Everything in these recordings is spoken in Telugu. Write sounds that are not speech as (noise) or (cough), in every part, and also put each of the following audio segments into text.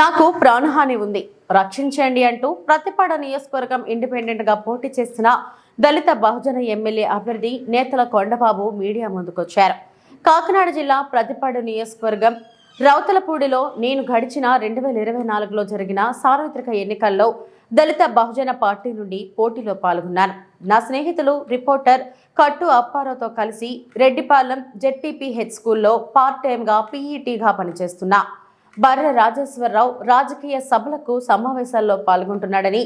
నాకు ప్రాణహాని ఉంది. రక్షించండి అంటూ ప్రతిపాడ నియోజకవర్గం ఇండిపెండెంట్గా పోటీ చేసిన దళిత బహుజన ఎమ్మెల్యే అభ్యర్థి నేతల కొండబాబు మీడియా ముందుకొచ్చారు. కాకినాడ జిల్లా ప్రతిపాడు నియోజకవర్గం రౌతలపూడిలో నేను గడిచిన రెండు వేల ఇరవై నాలుగులో జరిగిన సార్వత్రిక ఎన్నికల్లో దళిత బహుజన పార్టీ నుండి పోటీలో పాల్గొన్నాను. నా స్నేహితులు రిపోర్టర్ కట్టు అప్పారావుతో కలిసి రెడ్డిపాలెం జెడ్పీపీహెచ్ స్కూల్లో పార్ట్ టైంగా పీఈటీగా పనిచేస్తున్నా. బర్ర రాజేశ్వరరావు రాజకీయ సభలకు సమావేశాల్లో పాల్గొంటున్నాడని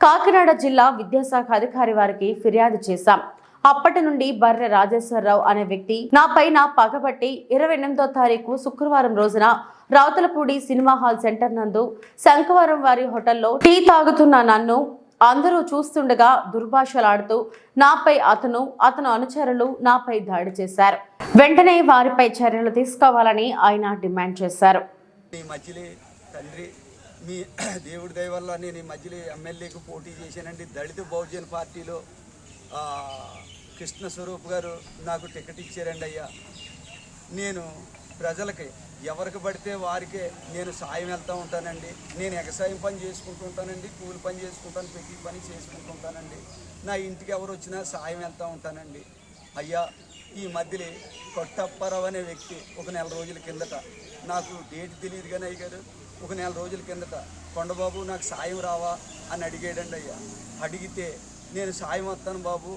కాకినాడ జిల్లా విద్యాశాఖ అధికారి వారికి ఫిర్యాదు చేశాం. అప్పటి నుండి బర్రె రాజేశ్వరరావు అనే వ్యక్తి నా పైన పగబట్టి ఇరవై ఎనిమిదో తారీఖు శుక్రవారం రోజున రావుతలపూడి సినిమా హాల్ సెంటర్ నందు శంఖవరం వారి హోటల్లో టీ తాగుతున్న నన్ను అందరూ చూస్తుండగా దుర్భాషలాడుతూ నాపై అతను అతను అనుచరులు నాపై దాడి చేశారు. వెంటనే వారిపై చర్యలు తీసుకోవాలని ఆయన డిమాండ్ చేశారు. ఈ మధ్యలో తండ్రి మీ (clears throat) దేవుడి దయ వల్ల నేను ఈ మధ్యలో ఎమ్మెల్యేకి పోటీ చేశానండి. దళిత బహుజన్ పార్టీలో కృష్ణస్వరూప్ కృష్ణ స్వరూప్ గారు నాకు టికెట్ ఇచ్చారండి అయ్యా. నేను ప్రజలకి ఎవరికి పడితే వారికే నేను సాయం వెళ్తూ ఉంటానండి. నేను ఎగసాయం పని చేసుకుంటూ ఉంటానండి కూలి పని చేసుకుంటాను ప్రతి పని చేసుకుంటూ ఉంటానండి. నా ఇంటికి ఎవరు వచ్చినా సాయం వెళ్తూ ఉంటానండి. అయ్యా ఈ మధ్యలో కొట్టప్పరావు అనే వ్యక్తి ఒక నెల రోజుల కిందట నాకు డేట్ తెలియదు కానీ అయ్య గారు ఒక నెల రోజుల కిందట కొండబాబు నాకు సాయం రావా? అని అడిగాడండి అయ్యా. అడిగితే నేను సాయం వస్తాను బాబు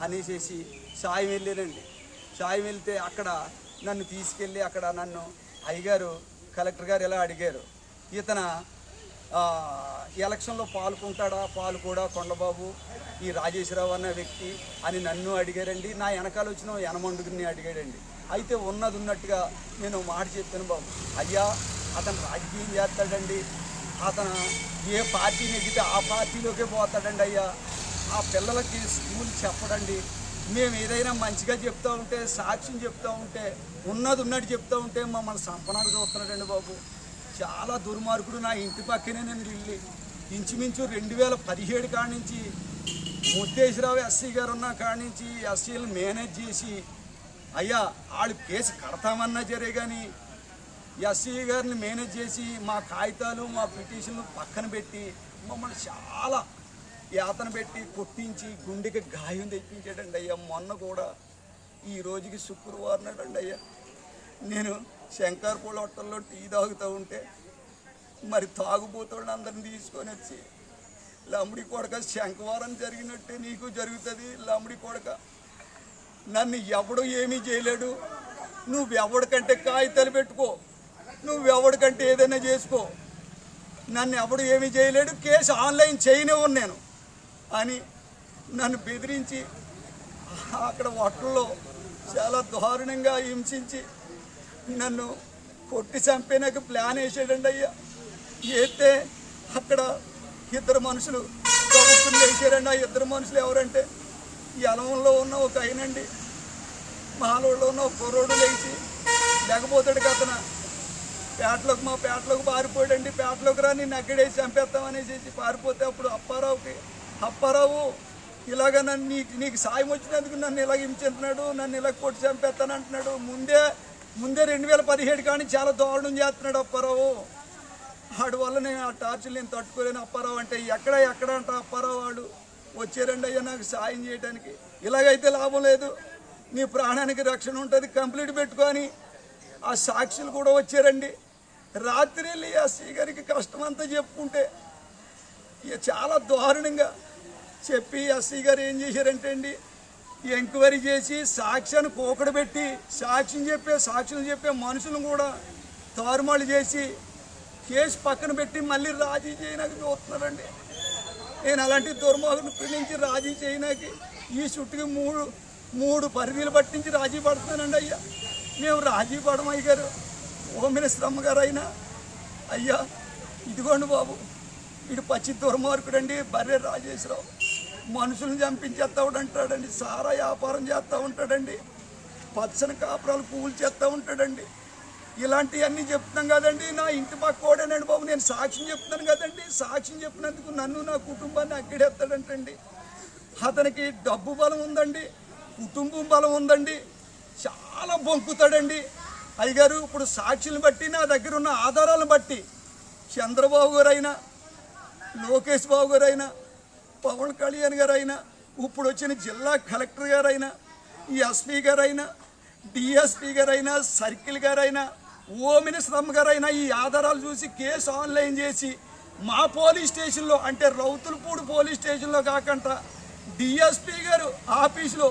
అనేసేసి సాయం వెళ్ళానండి సాయం వెళ్తే అక్కడ నన్ను తీసుకెళ్ళి అక్కడ నన్ను అయ్యగారు కలెక్టర్ గారు ఎలా అడిగారు. ఇతన ఎలక్షన్లో పాల్గొంటాడా? పాలు కూడా కొండబాబు? ఈ రాజేశ్వరరావు అన్న వ్యక్తి అని నన్ను అడిగారండి. నా వెనకాల వచ్చిన యనమండుగురిని అడిగాడండి. అయితే ఉన్నది ఉన్నట్టుగా నేను మాట చెప్పాను బాబు. అయ్యా అతను రాజకీయం చేస్తాడండి. అతను ఏ పార్టీ నెగ్గితే ఆ పార్టీలోకే పోతాడండి అయ్యా. ఆ పిల్లలకి స్కూల్ చెప్పడండి. మేము ఏదైనా మంచిగా చెప్తూ ఉంటే సాక్ష్యం చెప్తూ ఉంటే ఉన్నది ఉన్నట్టు చెప్తూ ఉంటే మమ్మల్ని సంపనాకు చూస్తున్నాడండి బాబు. చాలా దుర్మార్గుడు నా ఇంటి పక్కనే నేను ఇల్లు ఇంచుమించు రెండు వేల పదిహేడు కాడి నుంచి ముత్తేశ్వరరావు ఎస్సీ గారు ఉన్న కాడి నుంచి ఎస్సీలు మేనేజ్ చేసి అయ్యా వాళ్ళు కేసు కడతామన్నా జరే కానీ ఎస్సీ గారిని మేనేజ్ చేసి మా కాగితాలు మా పిటిషన్లు పక్కన పెట్టి మమ్మల్ని చాలా యాతన పెట్టి కొట్టించి గుండెకి గాయం తెప్పించాడండి అయ్యా. మొన్న కూడా ఈ రోజుకి శుక్రవారం నాడండి అయ్యా. నేను శంకర్పూల హోటల్లో టీ తాగుతూ ఉంటే మరి తాగుబోతులను అందరిని తీసుకొని వచ్చి లమ్ముడి కొడక శంఖవారం జరిగినట్టే నీకు జరుగుతుంది లమ్ముడి కొడక. నన్ను ఎవడు ఏమీ చేయలేడు. నువ్వెవడికంటే కాగితాలు పెట్టుకో. నువ్వెవడికంటే ఏదైనా చేసుకో. నన్ను ఎవడు ఏమీ చేయలేడు. కేసు ఆన్లైన్ చేయనివ్వను నేను. అని నన్ను బెదిరించి అక్కడ హోటల్లో చాలా దారుణంగా హింసించి నన్ను కొట్టి చంపేనాక ప్లాన్ వేసాడండి అయ్యా. వేస్తే అక్కడ ఇద్దరు మనుషులు ప్రభుత్వం వేసారండి ఆ ఇద్దరు మనుషులు ఎవరంటే ఈ అలవంలో ఉన్న ఒక అయినండి మాలోళ్ళు ఉన్న ఒక కుర్రోడు లేచి లేకపోతాడు కథన పేటలోకి మా పేటలోకి పారిపోయాడండి. పేటలోకి రా నేను అక్కడేసి చంపేస్తామనేసి పారిపోతే అప్పుడు అప్పారావుకి అప్పారావు ఇలాగ నన్ను నీకు నీకు సాయం వచ్చినందుకు నన్ను ఇలాగ హింసిస్తున్నాడు నన్ను ఇలా కొట్టి చంపేస్తాను అంటున్నాడు ముందే ముందే రెండు వేల పదిహేడు కానీ చాలా దారుణం చేస్తున్నాడు అప్పారావు. వాడి వల్ల నేను ఆ టార్చర్ నేను తట్టుకోలేను అప్పారావు అంటే ఎక్కడ ఎక్కడ అంట అప్పారావు వాడు వచ్చారండి అయ్యా నాకు సాయం చేయడానికి ఇలాగైతే లాభం లేదు. నీ ప్రాణానికి రక్షణ ఉంటుంది కంప్లీట్ పెట్టుకొని ఆ సాక్షులు కూడా వచ్చారండి. రాత్రి వెళ్ళి ఆ గారికి కష్టం అంతా చెప్పుకుంటే ఇక చాలా దారుణంగా చెప్పి ఆ గారు ఏం చేశారంటే అండి ఎంక్వైరీ చేసి సాక్ష్యాన్ని కోకడబెట్టి సాక్ష్యం చెప్పే సాక్ష్యం చెప్పే మనుషులను కూడా తారుమాళ్ళు చేసి కేసు పక్కన పెట్టి మళ్ళీ రాజీ చేయడానికి చూస్తున్నారండి. నేను అలాంటి దుర్మార్గుని నుంచి రాజీ చేయడానికి ఈ చుట్టుకి మూడు మూడు పరిధిలు పట్టించి రాజీ పడుతున్నానండి అయ్యా. మేము రాజీ పడమయ్య గారు హోమ్ మినిస్టర్ అమ్మగారు అయినా అయ్యా ఇదిగోండి బాబు. ఇటు పచ్చి దుర్మార్గుడండి బర్రె రాజేశ్వరావు మనుషులను చంపించేస్తా ఉంటాడండి. సారా వ్యాపారం చేస్తూ ఉంటాడండి. పచ్చని కాపురాలు పువ్వులు చేస్తూ ఉంటాడండి. ఇలాంటివన్నీ చెప్తున్నాం కదండి. నా ఇంటి పక్కోడేనండి బాబు నేను సాక్ష్యం చెప్తున్నాను కదండి. సాక్ష్యం చెప్పినందుకు నన్ను నా కుటుంబాన్ని అక్కడెత్తాడంటండి అతనికి డబ్బు బలం ఉందండి. కుటుంబం బలం ఉందండి. చాలా బొంకుతాడండి. అయ్యగారు ఇప్పుడు సాక్షులను బట్టి నా దగ్గర ఉన్న ఆధారాలను బట్టి చంద్రబాబు గారైనా లోకేష్ బాబు గారైనా పవన్ కళ్యాణ్ గారైనా ఇప్పుడు వచ్చిన జిల్లా కలెక్టర్ గారైనా ఈ ఎస్పీ గారైనా డిఎస్పీ గారైనా సర్కిల్ గారైనా ఓ మినిస్టర్ గారైనా ఈ ఆధారాలు చూసి కేసు ఆన్లైన్ చేసి మా పోలీస్ స్టేషన్లో అంటే రౌతులపూడి పోలీస్ స్టేషన్లో కాకుండా డిఎస్పీ గారు ఆఫీసులో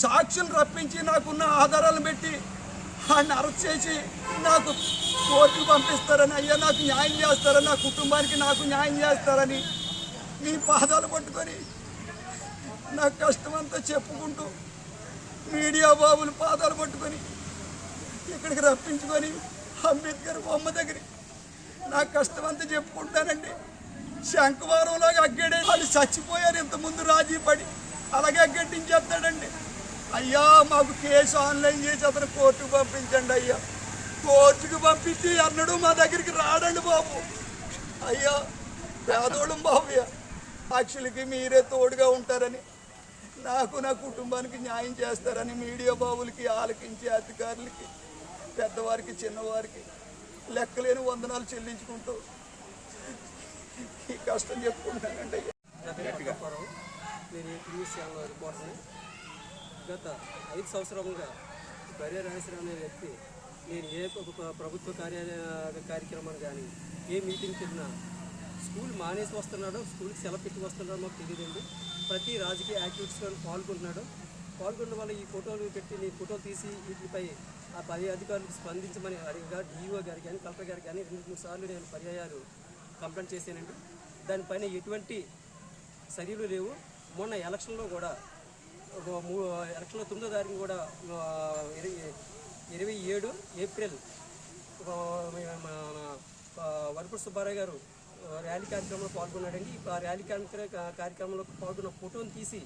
సాక్షులు రప్పించి నాకున్న ఆధారాలు పెట్టి ఆయన అరెస్ట్ చేసి నాకు కోర్టుకు పంపిస్తారని అయ్యా నాకు న్యాయం చేస్తారని నా కుటుంబానికి నాకు న్యాయం చేస్తారని మీ పాదాలు పట్టుకొని నా కష్టమంతా చెప్పుకుంటూ మీడియా బాబులు పాదాలు పట్టుకొని ఇక్కడికి రప్పించుకొని అంబేద్కర్ బొమ్మ దగ్గర నా కష్టమంతా చెప్పుకుంటానండి. శంఖవారంలాగా అగ్గడే వాళ్ళు చచ్చిపోయారు ఇంతకుముందు రాజీ పడి. అలాగే అగ్గట్టించేస్తాడండి. అయ్యా మాకు కేసు ఆన్లైన్ చేసి అతను కోర్టుకు పంపించండి అయ్యా. కోర్టుకు పంపించి అన్నడు మా దగ్గరికి రాడండి బాబు. అయ్యా పేదోళం బాబయ్య సాక్షులకి మీరే తోడుగా ఉంటారని. నాకు నా కుటుంబానికి న్యాయం చేస్తారని మీడియా బాబులకి ఆలకించే అధికారులకి పెద్దవారికి చిన్నవారికి లెక్కలేని వందనాలు చెల్లించుకుంటూ ఈ కష్టం చెప్పుకుంటానండి నేను న్యూస్ ఛానల్ రిపోర్టర్ని గత ఐదు సంవత్సరంగా బరే రాజశ్రామ్ అనే వ్యక్తి నేను ఏ ప్రభుత్వ కార్యాలయ కార్యక్రమాలు కానీ ఏ మీటింగ్కి వెళ్ళినా స్కూల్ మానేసి వస్తున్నాడో స్కూల్కి సెలవు పెట్టి వస్తున్నాడో మాకు తెలియదండి ప్రతి రాజకీయ యాక్టివిటీస్లో పాల్గొంటున్నాడు. పాల్గొన్న వల్ల ఈ ఫోటోలు పెట్టి నేను ఫోటోలు తీసి వీటిపై ఆ పై అధికారులకు స్పందించమని అడిగా డిఈఓ గారికి కానీ కలెక్టర్ గారికి కానీ రెండు మూడు సార్లు నేను పర్యాయాలు కంప్లైంట్ చేశానండి. దానిపైన ఎటువంటి చర్యలు లేవు. మొన్న ఎలక్షన్లో కూడా ఒక ఎలక్షన్లో తొమ్మిదో తారీఖు కూడా ఇరవై ఏడు ఏప్రిల్ మన వరపుడు సుబ్బారావు గారు ర్యాలీ కార్యక్రమంలో పాల్గొన్నాడండి. ఆ ర్యాలీ కార్యక్ర- కార్యక్రమంలో పాల్గొన్న ఫోటోని తీసి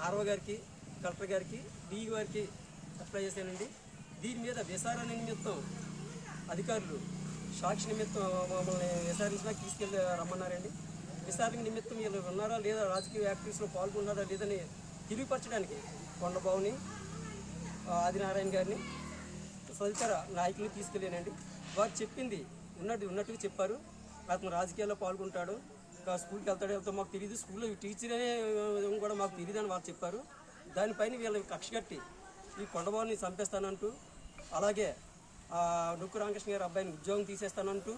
ఆర్ఓ గారికి కలెక్టర్ గారికి డిఈ గారికి అప్లై చేశానండి. దీని మీద విచారణ నిమిత్తం అధికారులు సాక్షి నిమిత్తం మమ్మల్ని విచారించడానికి తీసుకెళ్ళి రమ్మన్నారండి. విచారణ నిమిత్తం వీళ్ళు ఉన్నారా లేదా రాజకీయ యాక్టివిటీస్లో పాల్గొన్నారా లేదని తెలియపరచడానికి కొండబాబుని ఆదినారాయణ గారిని తదితర నాయకుల్ని తీసుకెళ్ళానండి. వారు చెప్పింది ఉన్నట్టు ఉన్నట్టుగా చెప్పారు. అతను రాజకీయాల్లో పాల్గొంటాడు. స్కూల్కి వెళ్తాడు వెళ్తా మాకు తెలియదు స్కూల్లో టీచర్ అనే కూడా మాకు తెలియదు అని వారు చెప్పారు. దానిపైన వీళ్ళని కక్ష కట్టి ఈ కొండబాబుని చంపేస్తానంటూ అలాగే ఆ, రామకృష్ణ గారి అబ్బాయిని ఉద్యోగం తీసేస్తానంటూ